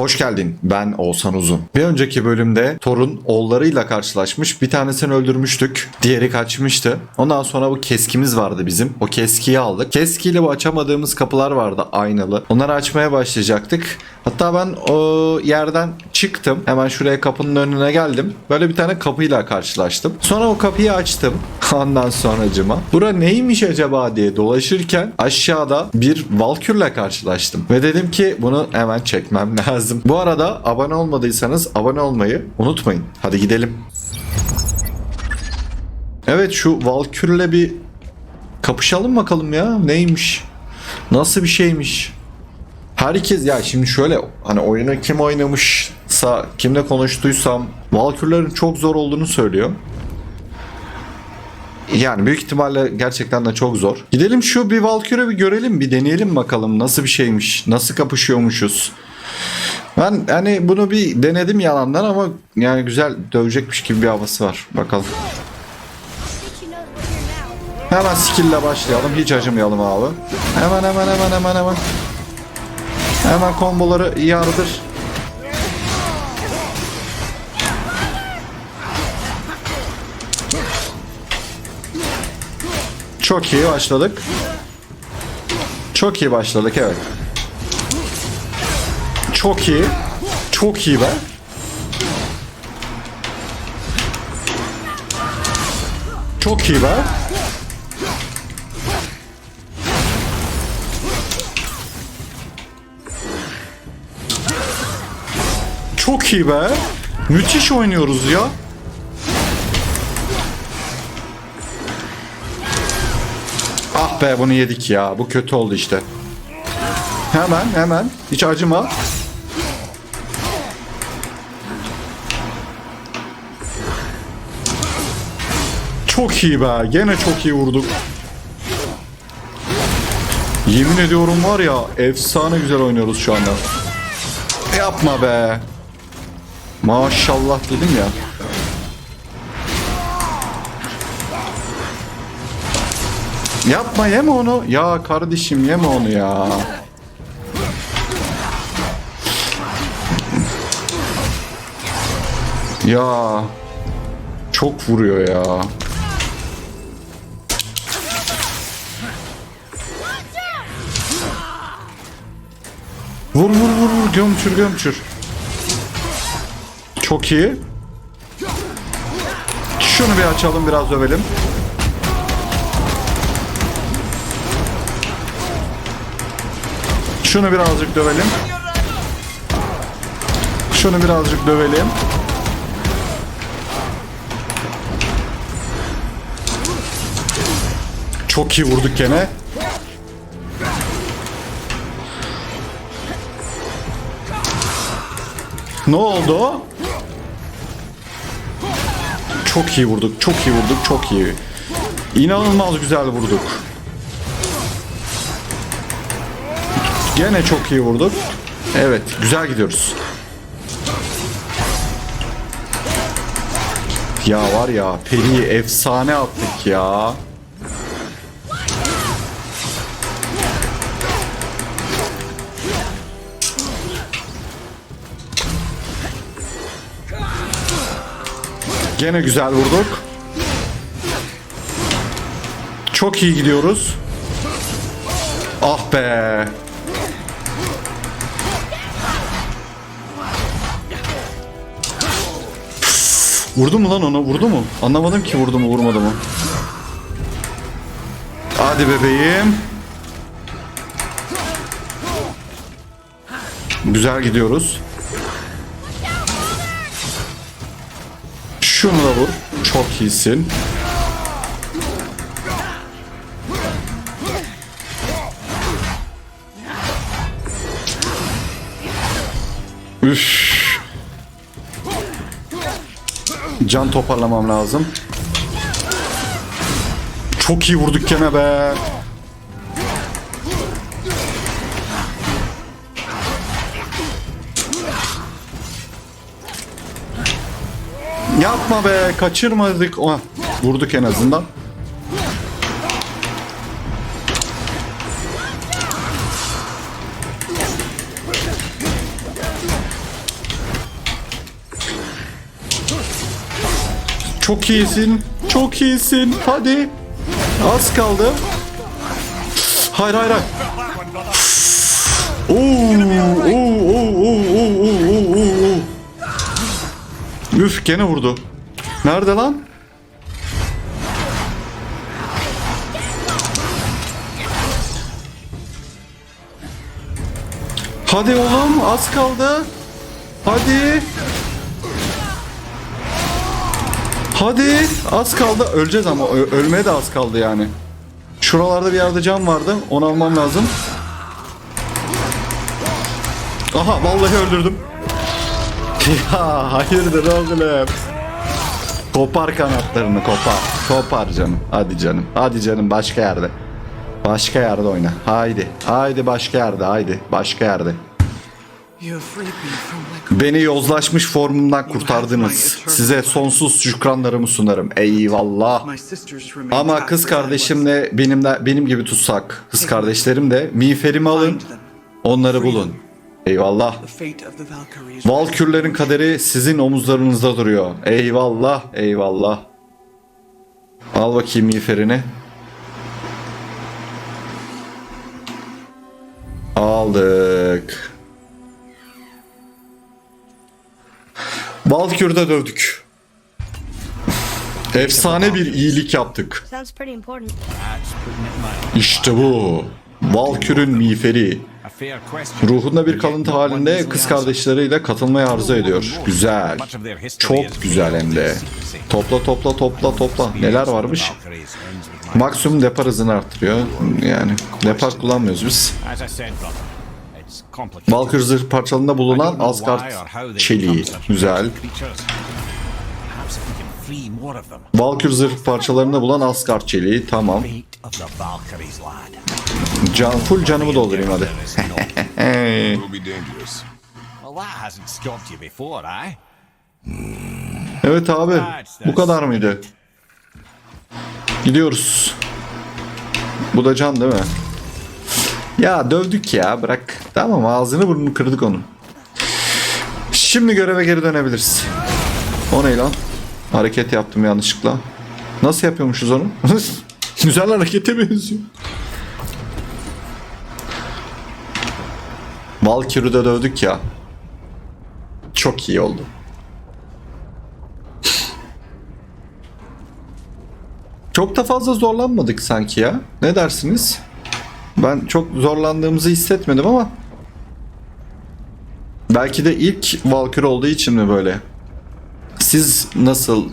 Hoş geldin. Ben Oğuzhan Uzun. Bir önceki bölümde Thor'un oğullarıyla karşılaşmış. Bir tanesini öldürmüştük. Diğeri kaçmıştı. Ondan sonra bu keskimiz vardı bizim. O keskiyi aldık. Keskiyle bu açamadığımız kapılar vardı aynalı. Onları açmaya başlayacaktık. Hatta ben o yerden çıktım. Hemen şuraya kapının önüne geldim. Böyle bir tane kapıyla karşılaştım. Sonra o kapıyı açtım. Ondan sonracıma. Bura neymiş acaba diye dolaşırken aşağıda bir Valkür'le karşılaştım. Ve dedim ki bunu hemen çekmem lazım. Bu arada abone olmadıysanız abone olmayı unutmayın. Hadi gidelim. Evet şu Valkür'le bir kapışalım bakalım ya. Neymiş? Nasıl bir şeymiş? Herkes ya şimdi şöyle hani oyunu kim oynamışsa kimle konuştuysam Valkürlerin çok zor olduğunu söylüyor. Yani büyük ihtimalle gerçekten de çok zor. Gidelim şu bir Valkür'ü bir görelim bir deneyelim bakalım nasıl bir şeymiş. Nasıl kapışıyormuşuz. Ben hani bunu bir denedim yalandan ama yani güzel dövecekmiş gibi bir havası var. Bakalım. Hemen skill başlayalım. Hiç acımayalım abi. Hemen hemen hemen hemen hemen. Hemen komboları yardır. Çok iyi başladık. Çok iyi başladık evet. Çok iyi. Çok iyi be. Çok iyi be. Çok iyi be. Müthiş oynuyoruz ya. Be bunu yedik ya. Bu kötü oldu işte. Hemen hemen. Hiç acıma. Çok iyi be. Gene çok iyi vurduk. Yemin ediyorum var ya efsane güzel oynuyoruz şu anda. Yapma be. Maşallah dedim ya. Yapma yeme onu. Ya kardeşim yeme onu ya. Ya. Çok vuruyor ya. Vur vur vur vur gömçür gömçür. Çok iyi. Şunu bir açalım biraz dövelim. Şunu birazcık dövelim. Şunu birazcık dövelim. Çok iyi vurduk gene. Ne oldu? Çok iyi vurduk, çok iyi vurduk, çok iyi. İnanılmaz güzel vurduk. Gene çok iyi vurduk. Evet, güzel gidiyoruz. Ya var ya, Peri'yi efsane attık ya. Gene güzel vurduk. Çok iyi gidiyoruz. Ah be. Vurdu mu lan onu? Vurdu mu? Anlamadım ki vurdu mu vurmadı mı. Hadi bebeğim. Güzel gidiyoruz. Şunu da vur. Çok iyisin. Üf. Can toparlamam lazım. Çok iyi vurduk gene be. Yapma be kaçırmadık. Oh, vurduk en azından. Çok iyisin. Çok iyisin. Hadi. Az kaldı. Hayır hayır hayır. Oo, oo, oo, oo, oo, oo. Üf gene vurdu. Nerede lan? Hadi oğlum az kaldı. Hadi. Hadi az kaldı. Öleceğiz ama Ö- ölmeye de az kaldı yani. Şuralarda bir yerde cam vardı. Onu almam lazım. Aha vallahi öldürdüm. ya hayırdır oğlum. Kopar kanatlarını kopar. Kopar canım. Hadi canım. Hadi canım başka yerde. Başka yerde oyna. Haydi. Haydi başka yerde. Haydi. Başka yerde. Beni yozlaşmış formumdan kurtardınız. Size sonsuz şükranlarımı sunarım. Eyvallah. Ama kız where I was. kardeşim de benim gibi tutsak. Kız kardeşlerim de miğferimi alın. Onları bulun. Eyvallah. Valkürlerin kaderi sizin omuzlarınızda duruyor. Eyvallah, eyvallah. Al bakayım miğferini. Aldık. Valkür'de dövdük. Efsane bir iyilik yaptık. İşte bu. Valkür'ün miğferi. Ruhunda bir kalıntı halinde kız kardeşleriyle katılmaya arzu ediyor. Güzel. Çok güzel hem de. Topla topla topla topla. Neler varmış? Maksimum depar hızını arttırıyor. Yani depar kullanmıyoruz biz. Valkür zırh parçalığında bulunan Asgard çeliği. Güzel. Valkür zırh parçalarında bulan Asgard çeliği. Tamam. Can, full canımı doldurayım hadi. Eh? Evet abi. Bu kadar mıydı? Gidiyoruz. Bu da can değil mi? Ya dövdük ya bırak. Tamam ağzını burnunu kırdık onun. Şimdi göreve geri dönebiliriz. O ne lan? Hareket yaptım yanlışlıkla. Nasıl yapıyormuşuz onu? Güzel harekete benziyor. Valkyrie'de dövdük ya. Çok iyi oldu. Çok da fazla zorlanmadık sanki ya. Ne dersiniz? Ben çok zorlandığımızı hissetmedim ama belki de ilk Valkyrie olduğu için mi böyle? Siz nasıl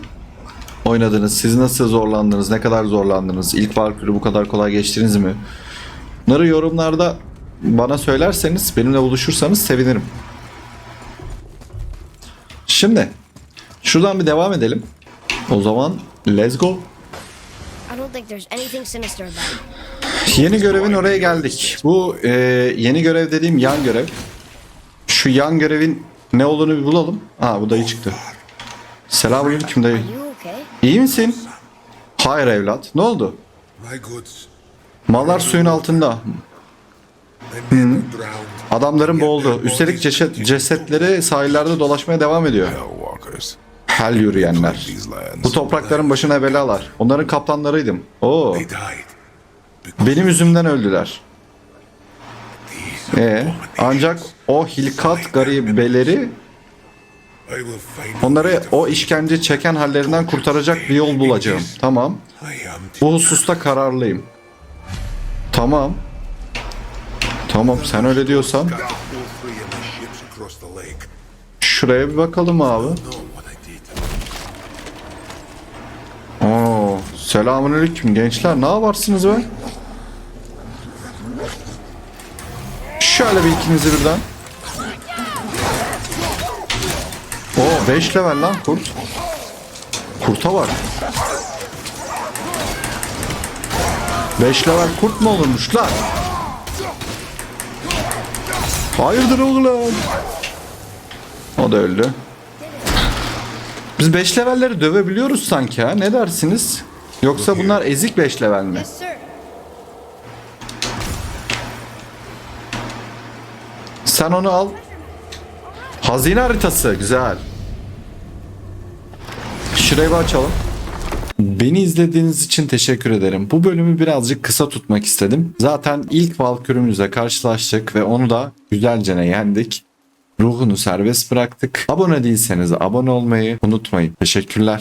oynadınız? Siz nasıl zorlandınız? Ne kadar zorlandınız? İlk Valkyrie bu kadar kolay geçtiniz mi? Bunları yorumlarda bana söylerseniz, benimle buluşursanız sevinirim. Şimdi şuradan bir devam edelim. O zaman let's go. I don't think there's anything sinister about it. Yeni görevin oraya geldik. Bu e, yeni görev dediğim yan görev. Şu yan görevin ne olduğunu bir bulalım. Aa bu dayı çıktı. Selamünaleyküm dayı. You okay? İyi misin? Hayır evlat. Ne oldu? My goods, Mallar suyun altında. my men are drowned. Adamların boğuldu. Üstelik ceset, cesetleri sahillerde dolaşmaya devam ediyor. Hel yürüyenler. Bu toprakların başına belalar. Onların kaptanlarıydım. Oo, benim yüzümden öldüler. these E, ancak o hilkat garibeleri onları o işkence çeken hallerinden kurtaracak bir yol bulacağım. Tamam. Bu hususta kararlıyım. Tamam. Tamam sen öyle diyorsan. Şuraya bir bakalım abi. Selamünaleyküm gençler. Ne yaparsınız be? Şöyle bir ikinizi birden. Oo 5 level lan kurt. Kurta bak. 5 level kurt mu olurmuş lan? Hayırdır oğlum? O da öldü. Biz 5 levelleri dövebiliyoruz sanki ha. Ne dersiniz? Yoksa bunlar ezik 5 level mi? Yes, sir. Sen onu al. Hazine haritası güzel. Şurayı bir açalım. Beni izlediğiniz için teşekkür ederim. Bu bölümü birazcık kısa tutmak istedim. Zaten ilk Valkürümüzle karşılaştık ve onu da güzelce yendik. Ruhunu serbest bıraktık. Abone değilseniz abone olmayı unutmayın. Teşekkürler.